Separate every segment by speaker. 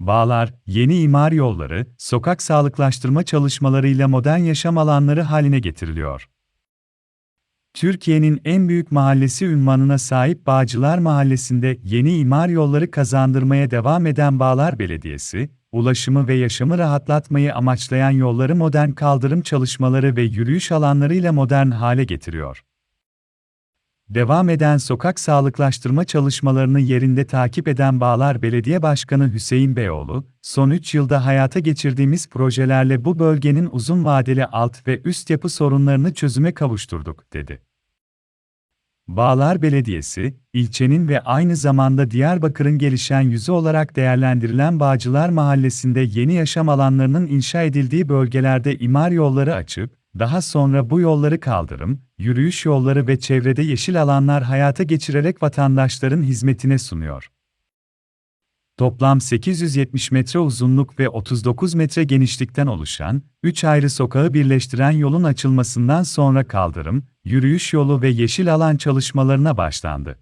Speaker 1: Bağlar, yeni imar yolları, sokak sağlıklaştırma çalışmalarıyla modern yaşam alanları haline getiriliyor. Türkiye'nin en büyük mahallesi ünvanına sahip Bağcılar Mahallesi'nde yeni imar yolları kazandırmaya devam eden Bağlar Belediyesi, ulaşımı ve yaşamı rahatlatmayı amaçlayan yolları modern kaldırım çalışmaları ve yürüyüş alanlarıyla modern hale getiriyor. Devam eden sokak sağlıklaştırma çalışmalarını yerinde takip eden Bağlar Belediye Başkanı Hüseyin Beyoğlu, son 3 yılda hayata geçirdiğimiz projelerle bu bölgenin uzun vadeli alt ve üst yapı sorunlarını çözüme kavuşturduk, dedi. Bağlar Belediyesi, ilçenin ve aynı zamanda Diyarbakır'ın gelişen yüzü olarak değerlendirilen Bağcılar Mahallesi'nde yeni yaşam alanlarının inşa edildiği bölgelerde imar yolları açıp, daha sonra bu yolları kaldırım, yürüyüş yolları ve çevrede yeşil alanlar hayata geçirerek vatandaşların hizmetine sunuyor. Toplam 870 metre uzunluk ve 39 metre genişlikten oluşan, 3 ayrı sokağı birleştiren yolun açılmasından sonra kaldırım, yürüyüş yolu ve yeşil alan çalışmalarına başlandı.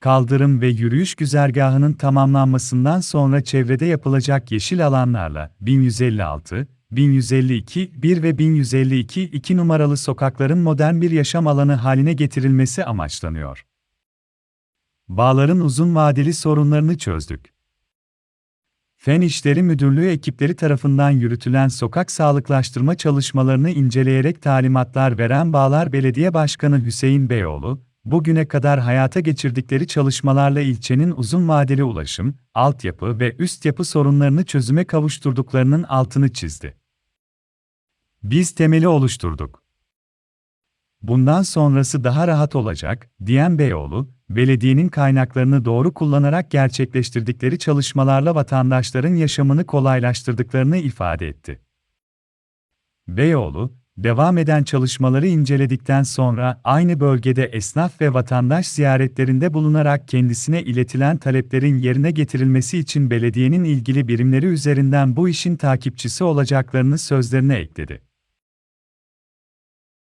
Speaker 1: Kaldırım ve yürüyüş güzergahının tamamlanmasından sonra çevrede yapılacak yeşil alanlarla 1156, 1152, 1 ve 1152, 2 numaralı sokakların modern bir yaşam alanı haline getirilmesi amaçlanıyor. Bağların uzun vadeli sorunlarını çözdük. Fen İşleri Müdürlüğü ekipleri tarafından yürütülen sokak sağlıklaştırma çalışmalarını inceleyerek talimatlar veren Bağlar Belediye Başkanı Hüseyin Beyoğlu, bugüne kadar hayata geçirdikleri çalışmalarla ilçenin uzun vadeli ulaşım, altyapı ve üst yapı sorunlarını çözüme kavuşturduklarının altını çizdi. Biz temeli oluşturduk. Bundan sonrası daha rahat olacak, diyen Beyoğlu, belediyenin kaynaklarını doğru kullanarak gerçekleştirdikleri çalışmalarla vatandaşların yaşamını kolaylaştırdıklarını ifade etti. Beyoğlu, devam eden çalışmaları inceledikten sonra aynı bölgede esnaf ve vatandaş ziyaretlerinde bulunarak kendisine iletilen taleplerin yerine getirilmesi için belediyenin ilgili birimleri üzerinden bu işin takipçisi olacaklarını sözlerine ekledi.